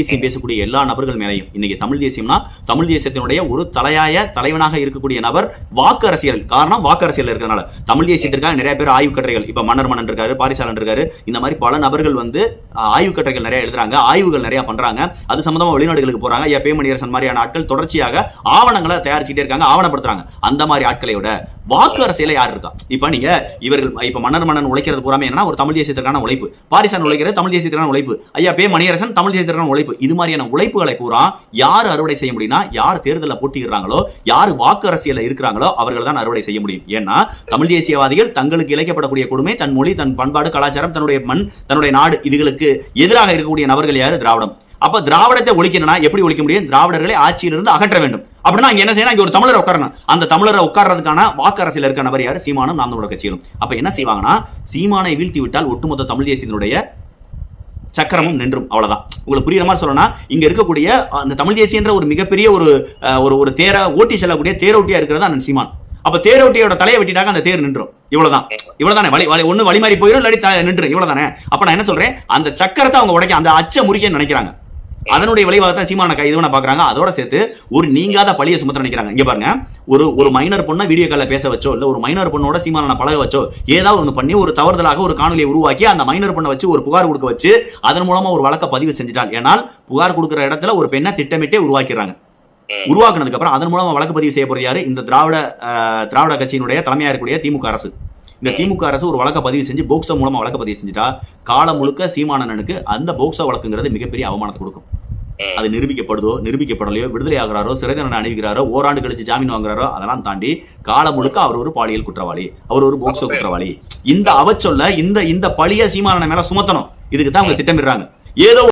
தேசியம் பேசக்கூடிய எல்லா நபர்கள் மேலையும். இன்னைக்கு தமிழ் தேசியம்னா தமிழ் தேசியத்தினுடைய ஒரு தலையாய தலைவனாக இருக்கக்கூடிய நபர் வாக்கு அரசியல். காரணம் வாக்கு அரசியல் இருக்கிறதுனால தமிழ் தேசியத்திற்காக நிறைய பேர் ஆய்வு கட்டுரைகள் இப்ப மன்னர் மன்னன் இருக்காரு பாரிசாலன் இருக்காரு இந்த மாதிரி பல நபர்கள் வந்து ஆய்வு கட்டுரைகள் நிறைய எழுதுறாங்க ஆய்வுகள் நிறைய பண்றாங்க. அது சம்பந்தமா வெளிநாடுகளுக்கு போறாங்க. ஏ பேமணியரசன் மாதிரியான ஆட்கள் தொடர்ச்சியாக ஆவணங்களை தயாரிச்சுட்டே இருக்காங்க ஆவணப்படுத்துறாங்க. அந்த மாதிரி ஆட்களை விட வாக்கு அரசியல யார் இருக்கா? இப்ப நீங்க இவர்கள் இப்ப மன்னர் மன்னன் உழைக்கிறது பூராமே என்ன ஒரு தமிழ் தேசியத்திற்கான உழைப்பு. பாரிசான் உழைக்கிறது தமிழ் தேசியத்திற்கான உழைப்பு. ஐயா பே மணியரசன் தமிழ் தேசியத்திற்கான உழைப்பு. உழைப்பு இது மாதிரியான உழைப்புகளை பூரா யார் அறுவடை செய்ய முடியும்னா யார் தேர்தலில் போட்டியிடுறாங்களோ யார் வாக்கு அரசியலில் இருக்கிறாங்களோ அவர்கள் தான் அறுவடை செய்ய முடியும். ஏன்னா தமிழ் தேசியவாதிகள் தங்களுக்கு இழைக்கப்படக்கூடிய கொடுமை தன் மொழி தன் பண்பாடு கலாச்சாரம் தன்னுடைய மண் தன்னுடைய நாடு இதுகளுக்கு எதிராக இருக்கக்கூடிய நபர்கள் யாரு? திராவிடம். அப்ப திராவிடத்தை ஒழிக்கணும்னா எப்படி ஒழிக்க முடியும்? திராவிடர்களை ஆட்சியிலிருந்து அகற்ற வேண்டும். அப்படின்னா இங்க என்ன செய்யணும்? இங்க ஒரு தமிழரை உட்காரணும். அந்த தமிழரை உட்கார்றதுக்கான வாக்கரசில் இருக்க நபர் யார்? சீமானும் நாம் தமிழர் கட்சியிலும். அப்ப என்ன செய்வாங்கன்னா சீமானை வீழ்த்தி விட்டால் ஒட்டுமொத்த தமிழ் தேசியத்தினுடைய சக்கரமும் நின்றும் அவ்வளவுதான். உங்களுக்கு புரியுற மாதிரி சொல்லணும்னா இங்க இருக்கக்கூடிய அந்த தமிழ் தேசியன்ற ஒரு மிகப்பெரிய ஒரு ஒரு ஒரு தேர ஓட்டி செல்லக்கூடிய தேரோட்டியா இருக்கிறது அண்ணன் சீமான். அப்ப தேரோட்டியோட தலையை வெட்டிட்டாக்க அந்த தேர் நின்றும். இவ்வளவுதான். இவ்வளவுதானே? வழி வழி ஒண்ணு வழி மாறி போயிடும் இல்லாட்டி நின்று இவ்வளவுதானே? அப்ப நான் என்ன சொல்றேன்? அந்த சக்கரத்தை அவங்க உடைக்க அந்த அச்ச முறிக்கன்னு நினைக்கிறாங்க. அதனுடைய விளைவாக தான் சீமான கை இதுவன பாக்குறாங்க. அதோட சேர்த்து ஒரு நீங்காத பழிய சுமத்த நினைக்கிறாங்க இங்க பாருங்க. ஒரு ஒரு மைனர் பொண்ணை வீடியோ கால்ல பேச வச்சோ இல்ல ஒரு மைனர் பொண்ணோட சீமான பழக வச்சோ ஏதாவது ஒன்று பண்ணி ஒரு தவறுதலாக ஒரு காணொலியை உருவாக்கி அந்த மைனர் பொண்ணை வச்சு ஒரு புகார் கொடுக்க வச்சு அதன் மூலமா ஒரு வழக்க பதிவு செஞ்சிட்டால் ஏனால் புகார் கொடுக்கிற இடத்துல ஒரு பெண்ணை திட்டமிட்டே உருவாக்கிறாங்க. உருவாக்குனதுக்கு அப்புறம் அதன் மூலமா வழக்கு பதிவு செய்ய போறது யாரு? இந்த திராவிட திராவிட கட்சியினுடைய தலைமையா இருக்கக்கூடிய திமுக அரசு. இந்த. திமுக அரசு ஒரு வழக்க பதிவு செஞ்சு போக்சோ மூலமா வழக்க பதிவு செஞ்சுட்டா காலம் முழுக்க சீமானனுக்கு அந்த போக்சோ வழக்குங்கிறது மிகப்பெரிய அவமானத்தை கொடுக்கும். அது நிரூபிக்கப்படுதோ நிரூபிக்கப்படலையோ விடுதலை ஆகிறாரோ சிறை தண்டனை அணிவிக்கிறாரோ ஓராண்டு கழிச்சு ஜாமீன் வாங்குறாரோ அதெல்லாம் தாண்டி காலம் முழுக்க அவர் ஒரு பாலியல் குற்றவாளி அவர் ஒரு போக்சோ குற்றவாளி. இந்த அவச்சொல்ல இந்த இந்த பழிய சீமானன மேல சுமத்தணும். இதுக்கு தான் அவங்க திட்டமிடுறாங்க. ஏதோ